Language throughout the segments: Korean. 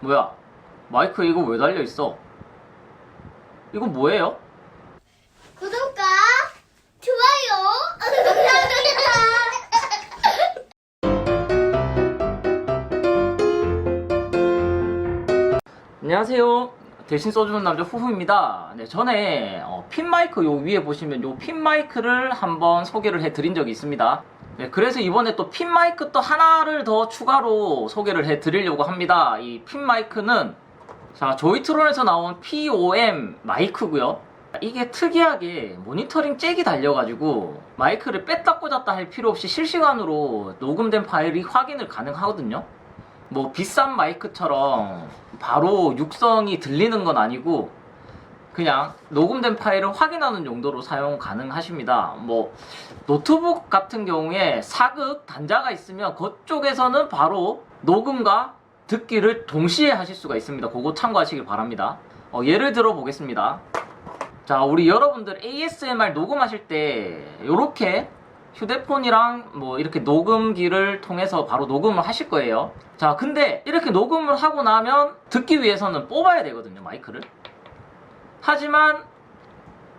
뭐야? 마이크 이거 왜 달려 있어? 이거 뭐예요? 구독과 좋아요 감사합니다. 안녕하세요. 대신 써주는 남자 후후입니다. 네, 전에 어, 핀 마이크 요 위에 보시면 요 핀 마이크를 한번 소개를 해드린 적이 있습니다. 네, 그래서 이번에 또 핀 마이크 또 하나를 더 추가로 소개를 해드리려고 합니다. 이 핀 마이크는 자 조이트론에서 나온 POM 마이크고요. 이게 특이하게 모니터링 잭이 달려가지고 마이크를 뺐다 꽂았다 할 필요 없이 실시간으로 녹음된 파일이 확인을 가능하거든요. 뭐 비싼 마이크처럼 바로 육성이 들리는 건 아니고 그냥 녹음된 파일을 확인하는 용도로 사용 가능하십니다. 뭐 노트북 같은 경우에 사극 단자가 있으면 그쪽에서는 바로 녹음과 듣기를 동시에 하실 수가 있습니다. 그거 참고하시길 바랍니다. 어, 예를 들어 보겠습니다. 자, 우리 여러분들 ASMR 녹음하실 때 이렇게 휴대폰이랑 뭐 이렇게 녹음기를 통해서 바로 녹음을 하실 거예요. 자, 근데 이렇게 녹음을 하고 나면 듣기 위해서는 뽑아야 되거든요, 마이크를. 하지만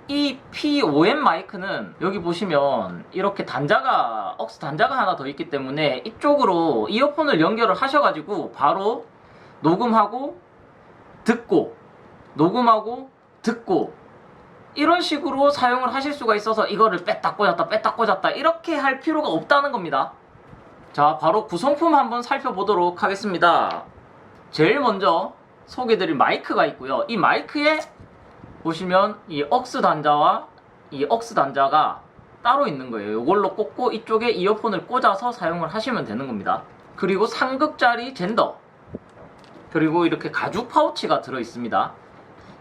이 POM 마이크는 여기 보시면 이렇게 단자가 억스 단자가 하나 더 있기 때문에 이쪽으로 이어폰을 연결을 하셔가지고 바로 녹음하고 듣고 녹음하고 듣고 이런 식으로 사용을 하실 수가 있어서 이거를 뺐다 꽂았다 뺐다 꽂았다 이렇게 할 필요가 없다는 겁니다. 자, 바로 구성품 한번 살펴보도록 하겠습니다. 제일 먼저 소개드릴 마이크가 있고요. 이 마이크에 보시면 이 억스 단자와 이 억스 단자가 따로 있는 거예요. 이걸로 꽂고 이쪽에 이어폰을 꽂아서 사용을 하시면 되는 겁니다. 그리고 상극짜리 젠더 그리고 이렇게 가죽 파우치가 들어 있습니다.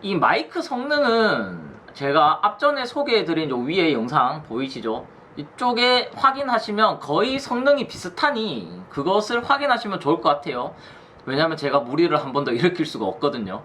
이 마이크 성능은 제가 앞전에 소개해드린 요 위에 영상 보이시죠? 이쪽에 확인하시면 거의 성능이 비슷하니 그것을 확인하시면 좋을 것 같아요. 왜냐면 제가 무리를 한 번 더 일으킬 수가 없거든요.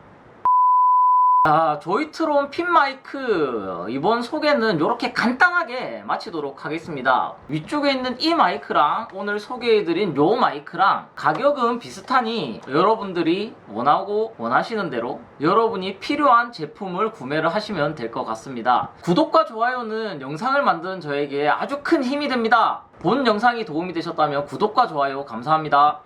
자, 조이트론 핀 마이크 이번 소개는 이렇게 간단하게 마치도록 하겠습니다. 위쪽에 있는 이 마이크랑 오늘 소개해드린 요 마이크랑 가격은 비슷하니 여러분들이 원하고 원하시는 대로 여러분이 필요한 제품을 구매를 하시면 될 것 같습니다. 구독과 좋아요는 영상을 만드는 저에게 아주 큰 힘이 됩니다. 본 영상이 도움이 되셨다면 구독과 좋아요 감사합니다.